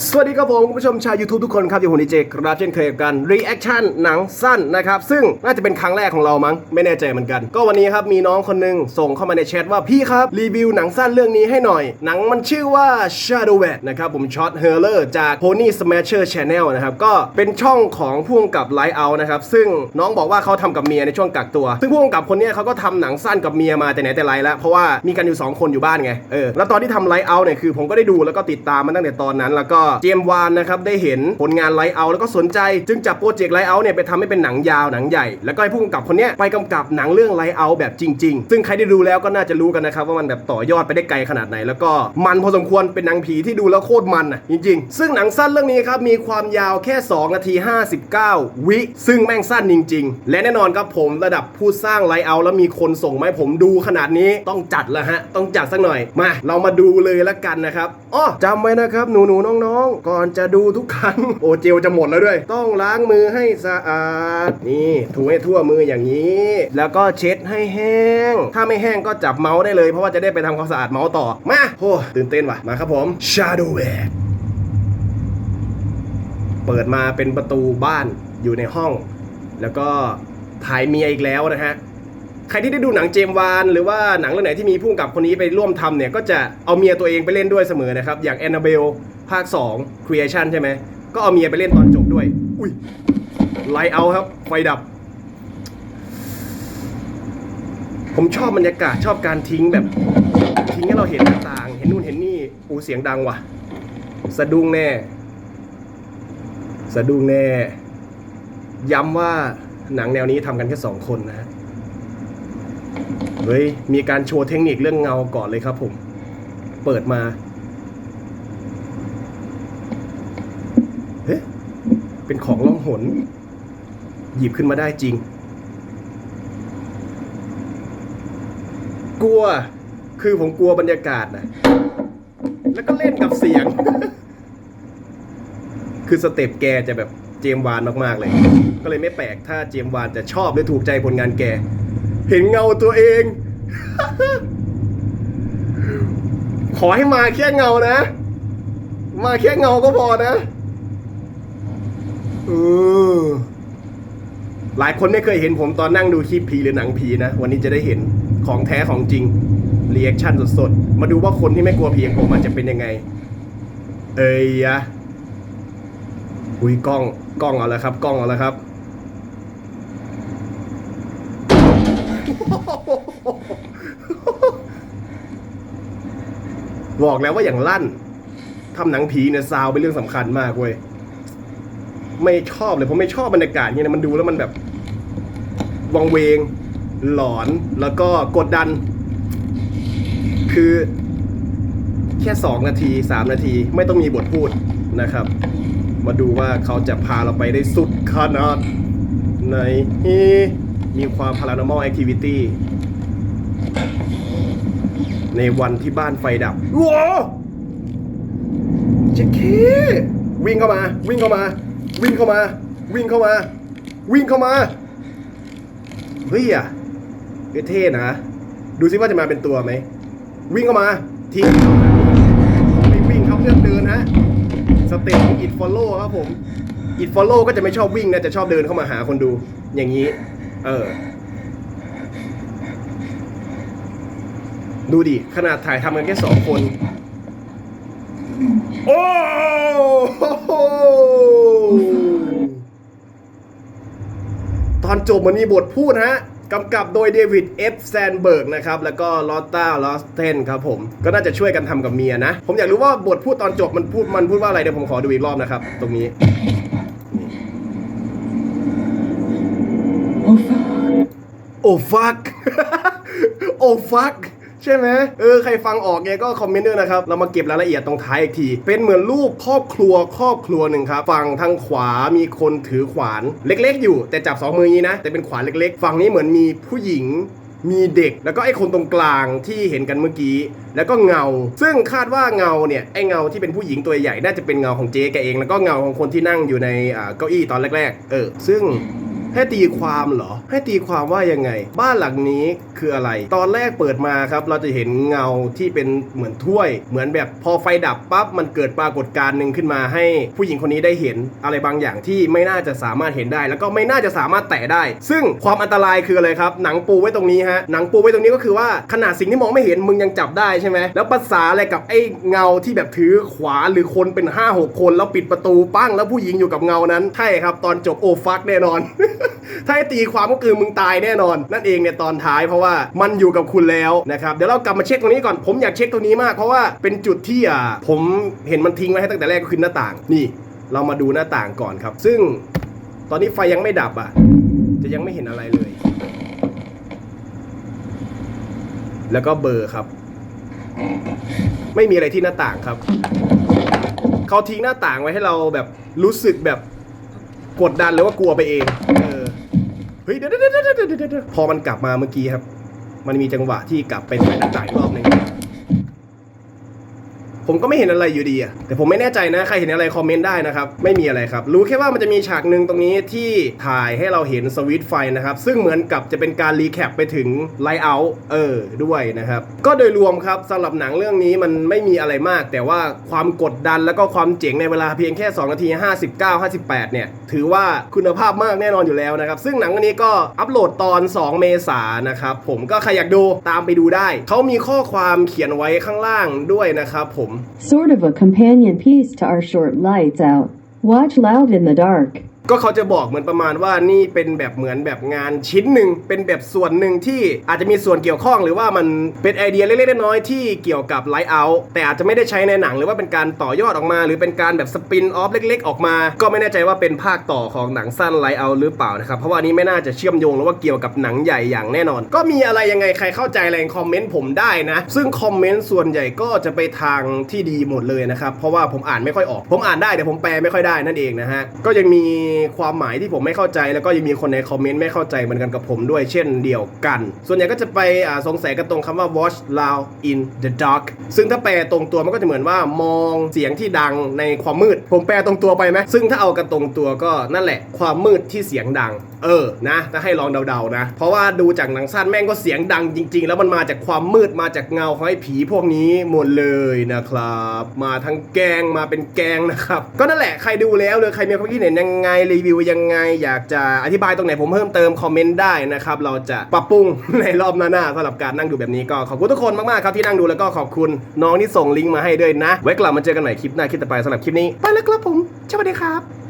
สวัสดีครับผม คุณผู้ชมชาว YouTube ทุกคนครับ อยู่ผมดีเจครับเช่นเคยกัน reaction หนังสั้นนะครับ ซึ่งน่าจะเป็นครั้งแรกของเรามั้ง ไม่แน่ใจเหมือนกัน ก็วันนี้ครับ มีน้องคนหนึงส่งเข้ามาในแชทว่าพี่ครับ รีวิวหนังสั้นเรื่องนี้ให้หน่อย หนังมันชื่อว่า Shadow w a t นะครับ ผมช็อตเฮอร์เลอร์จาก Pony Smasher Channel นะครับ ก็เป็นช่องของผู้กำกับ Light Out นะครับ ซึ่งน้องบอกว่าเขาทำกับเมียในช่วงกักตัว ซึ่งผู้กำกับคนนี้เขาก็ทำหนังสั้นกับเมียมาแต่ไหนแต่ไรแล้วเพราะว่ามีกันอยู่ 2 คนอยู่บ้านไงเออแล้วตอนที่ทำไลท์เอาเนี่ยคือผมก็ได้ดูแล้วก็ติดตามมาตั้งแต่ตอนนั้นแล้วก็เจมวานนะครับได้เห็นผลงานไลท์เอาแล้วก็สนใจ จึงจับโปรเจกต์ไลท์เอาเนี่ยไปทำให้เป็นหนังยาวหนังใหญ่ แล้วก็ให้ผู้กำกับคนเนี้ยไปกำกับหนังเรื่องไลท์เอาแบบจริง ๆ ซึ่งใครได้ดูแล้วก็น่าจะรู้กันนะครับว่ามันแบบต่อยอดไปได้ไกลขนาดไหน แล้วก็มันพอสมควรเป็นหนังผีที่ดูแล้วโคตรมันอะจริง ๆ ซึ่งหนังสั้นเรื่องนี้ครับมีความยาวแค่ 2 นาที 59 วิ ซึ่งแม่งสั้นจริง ๆ และแน่นอนครับผมระดับผู้สร้างไลท์เอาแล้วมีคนส่งมาให้ผมดูขนาดนี้ต้องจัดแล้วฮะต้องจัดสักหน่อยมา เรามาดูเลยละกันนะครับอ้อจำไว้นะครับหนูๆน้องๆ ก่อนจะดูทุกครั้ง โอเจลจะหมดแล้วด้วย ต้องล้างมือให้สะอาด นี่ถูให้ทั่วมืออย่างนี้ แล้วก็เช็ดให้แห้ง ถ้าไม่แห้งก็จับเมาส์ได้เลย เพราะว่าจะได้ไปทำความสะอาดเมาส์ต่อ มาโอ้ตื่นเต้นว่ะ มาครับผม Shadow w a r เปิดมาเป็นประตูบ้านอยู่ในห้อง แล้วก็ถ่ายเมียอีกแล้วนะฮะใครที่ได้ดูหนังเจมวานหรือว่าหนังเรื่องไหนที่มีผู้กำกับคนนี้ไปร่วมทำเนี่ย ก็จะเอาเมียตัวเองไปเล่นด้วยเสมอนะครับ อย่างแอนนาเบล ภาค 2 Creation ใช่ไหม ก็เอาเมียไปเล่นตอนจบด้วย อุ้ยไลท์เอาครับ ไฟดับ ผมชอบบรรยากาศชอบการทิ้งแบบ ทิ้งให้เราเห็นต่าง เห็นนู่นเห็นนี่อูเสียงดังว่ะ สะดุ้งแน่ สะดุ้งแน่ ย้ำว่าหนังแนวนี้ทำกันแค่สองคนนะฮะเฮ้ย มีการโชว์เทคนิคเรื่องเงาก่อนเลยครับผม เปิดมา เฮ้ย เป็นของล่องหน หยิบขึ้นมาได้จริง กลัว คือผมกลัวบรรยากาศนะ แล้วก็เล่นกับเสียง คือสเต็ปแกจะแบบเจมวานมาก ๆ เลย ก็เลยไม่แปลกถ้าเจมวานจะชอบหรือถูกใจผลงานแก เห็นเงาตัวเอง ขอให้มาแค่เงานะ มาแค่เงาก็พอนะ ออหลายคนไม่เคยเห็นผมตอนนั่งดูคลิปผีหรือหนังผีนะ วันนี้จะได้เห็นของแท้ของจริงเรีแอคชั่นสดๆ มาดูว่าคนที่ไม่กลัวผีอย่างผมอาจจะเป็นยังไง เอ้ยยะอุ้ยกล้องกล้องเอาแล้วครับกล้องเอาแล้วครับบอกแล้วว่าอย่างลั่นทำหนังผีเนี่ยซาวเป็นเรื่องสำคัญมากเว้ย ไม่ชอบเลยผมไม่ชอบบรรยากาศเนี่ยนะมันดูแล้วมันแบบวังเวง หลอนแล้วก็กดดัน คือแค่สองนาทีสามนาทีไม่ต้องมีบทพูดนะครับ มาดูว่าเขาจะพาเราไปได้สุดขนาดไหนมีความ paranormal activity ในวันที่บ้านไฟดับว้าวเจ๊เควิ่งเข้ามา วิ่งเข้ามา วิ่งเข้ามา วิ่งเข้ามา วิ่งเข้ามาเฮ้ยอะเอเท่นะดูซิว่าจะมาเป็นตัวไหมวิ่งเข้ามาทิ้งไม่วิ่งครับเลือกเดินฮะสเต็ปอง it follow ครับผม it follow ก็จะไม่ชอบวิ่งนะจะชอบเดินเข้ามาหาคนดู อย่างนี้ เออ ดูดิ ขนาดถ่ายทำกันแค่สองคน โอ้โหต อนจบมันมีบทพูดฮะกำกับโดยเดวิดเอฟแซนเบิร์กนะครับ แล้วก็ลอตตาลอสเทนครับผม ก็น่าจะช่วยกันทำกับเมียนะ ผมอยากรู้ว่าบทพูดตอนจบมันพูดมันพูดว่าอะไร เดี๋ยวผมขอดูอีกรอบนะครับ ตรงนี้ โอ้ฟัก โอ้ฟัก ใช่ไหมเออใครฟังออกเนี่ยก็คอมเมนต์ด้วยนะครับ เรามาเก็บรายละเอียดตรงท้ายอีกที เป็นเหมือนรูปครอบครัวครอบครัวหนึ่งครับฝั่งทางขวามีคนถือขวานเล็กๆ อยู่ แต่จับสองมืออย่างนี้นะ แต่เป็นขวานเล็กๆ ฝั่งนี้เหมือนมีผู้หญิงมีเด็กแล้วก็ไอ้คนตรงกลางที่เห็นกันเมื่อกี้ แล้วก็เงา ซึ่งคาดว่าเงาเนี่ยไอ้เงาที่เป็นผู้หญิงตัวใหญ่น่าจะเป็นเงาของเจ๊แกเอง แล้วก็เงาของคนที่นั่งอยู่ในอ่าเก้าอี้ตอนแรก ๆ เออ ซึ่ง ให้ตีความเหรอ ให้ตีความว่ายังไง บ้านหลังนี้คืออะไร ตอนแรกเปิดมาครับเราจะเห็นเงาที่เป็นเหมือนถ้วย เหมือนแบบพอไฟดับปั๊บมันเกิดปรากฏการณ์หนึ่งขึ้นมาให้ผู้หญิงคนนี้ได้เห็นอะไรบางอย่างที่ไม่น่าจะสามารถเห็นได้ แล้วก็ไม่น่าจะสามารถแตะได้ ซึ่งความอันตรายคืออะไรครับ หนังปูไว้ตรงนี้ฮะหนังปูไว้ตรงนี้ก็คือว่าขนาดสิ่งที่มองไม่เห็นมึงยังจับได้ใช่ไหมแล้วภาษาอะไรกับไอ้เงาที่แบบถือขวาหรือคนเป็น5 6คนแล้วปิดประตูปั้งแล้วผู้หญิงอยู่กับเงานั้นใช่ครับตอนจบโอฟักแน่นอนถ้าให้ตีความก็คือมึงตายแน่นอน นั่นเองเนี่ยตอนท้ายเพราะว่ามันอยู่กับคุณแล้วนะครับเดี๋ยวเรากลับมาเช็คตรงนี้ก่อนผมอยากเช็คตรงนี้มากเพราะว่าเป็นจุดที่อ่าผมเห็นมันทิ้งไว้ให้ตั้งแต่แรกก็คือหน้าต่าง นี่ เรามาดูหน้าต่างก่อนครับ ซึ่งตอนนี้ไฟยังไม่ดับอะ จะยังไม่เห็นอะไรเลย แล้วก็เบอร์ครับ ไม่มีอะไรที่หน้าต่างครับเขาทิ้งหน้าต่างไว้ให้เราแบบรู้สึกแบบกดดันหรือว่ากลัวไปเอง เฮ้ยเดี๋ยวเดี๋ยวเดี๋ยวเดี๋ยวเดี๋ยวเดี๋ยวพอมันกลับมาเมื่อกี้ครับ มันมีจังหวะที่กลับไปถ่ายหน้าต่างอีกรอบหนึ่ง ผมก็ไม่เห็นอะไรอยู่ดีอะแต่ผมไม่แน่ใจนะใครเห็นอะไรคอมเมนต์ได้นะครับ ไม่มีอะไรครับ รู้แค่ว่ามันจะมีฉากหนึ่งตรงนี้ที่ถ่ายให้เราเห็นสวิตไฟนะครับ ซึ่งเหมือนกับจะเป็นการรีแคปไปถึงไลเอาท์เออด้วยนะครับ ก็โดยรวมครับสำหรับหนังเรื่องนี้มันไม่มีอะไรมาก แต่ว่าความกดดันแล้วก็ความเจ๋งในเวลาเพียงแค่ 2 นาที 59 58 เนี่ย ถือว่าคุณภาพมากแน่นอนอยู่แล้วนะครับ ซึ่งหนังเรื่องนี้ก็อัปโหลดตอน 2 เมษายนนะครับผมก็ใครอยากดูตามไปดูได้เขามีข้อความเขียนไว้ข้างล่างด้วยนะครับผม Sort of a companion piece to our short Lights Out. Watch loud in the dark. ก็เขาจะบอกเหมือนประมาณว่านี่เป็นแบบเหมือนแบบงานชิ้นหนึ่งเป็นแบบส่วนหนึ่งที่อาจจะมีส่วนเกี่ยวข้อง หรือว่ามันเป็นไอเดียเล็กๆน้อยๆที่เกี่ยวกับไลท์เอาท์แต่อาจจะไม่ได้ใช้ในหนัง หรือว่าเป็นการต่อยอดออกมา หรือเป็นการแบบสปินออฟเล็ก ๆ ออกมา ก็ไม่แน่ใจว่าเป็นภาคต่อของหนังสั้นไลท์เอาท์หรือเปล่านะครับเพราะว่านนี้ไม่น่าจะเชื่อมโยงหรือว่าเกี่ยวกับหนังใหญ่อย่างแน่นอน ก็มีอะไรยังไงใครเข้าใจอะไรคอมเมนต์ผมได้นะ ซึ่งคอมเมนต์ส่วนใหญ่ก็จะไปทางที่ดีหมดเลยนะครับเพราะว่าผมอ่านไม่ค่อยออก ผมอ่านได้แต่ผมแปลไม่ค่อยได้นั่นเองนะฮะก็ยังมีความหมายที่ผมไม่เข้าใจ แล้วก็ยังมีคนในคอมเมนต์ไม่เข้าใจเหมือนกันกับผมด้วยเช่นเดียวกัน ส่วนใหญ่ก็จะไปสงสัยกันตรงคำว่า watch loud in the dark ซึ่งถ้าแปลตรงตัวมันก็จะเหมือนว่ามองเสียงที่ดังในความมืด ผมแปลตรงตัวไปไหมซึ่งถ้าเอากันตรงตัวก็นั่นแหละ ความมืดที่เสียงดัง เออ นะ ถ้าให้ลองเดาๆนะ เพราะว่าดูจากหนังสั้นแม่งก็เสียงดังจริง ๆ แล้วมันมาจากความมืดมาจากเงาของไอ้ผีพวกนี้หมดเลยนะครับ มาทั้งแกงมาเป็นแกงนะครับ ก็นั่นแหละใครดูแล้วหรือใครมีความคิดเห็นยังไงรีวิวยังไง อยากจะอธิบายตรงไหนผมเพิ่มเติมคอมเมนต์ได้นะครับ เราจะปรับปรุงในรอบหน้าๆสำหรับการนั่งดูแบบนี้ก็ขอบคุณทุกคนมากๆครับที่นั่งดูแล้วก็ขอบคุณน้องที่ส่งลิงก์มาให้ด้วยนะ ไว้กลับมาเจอกันใหม่คลิปหน้าคลิปต่อไปสำหรับคลิปนี้ไปแล้วครับผมสวัสดีครับ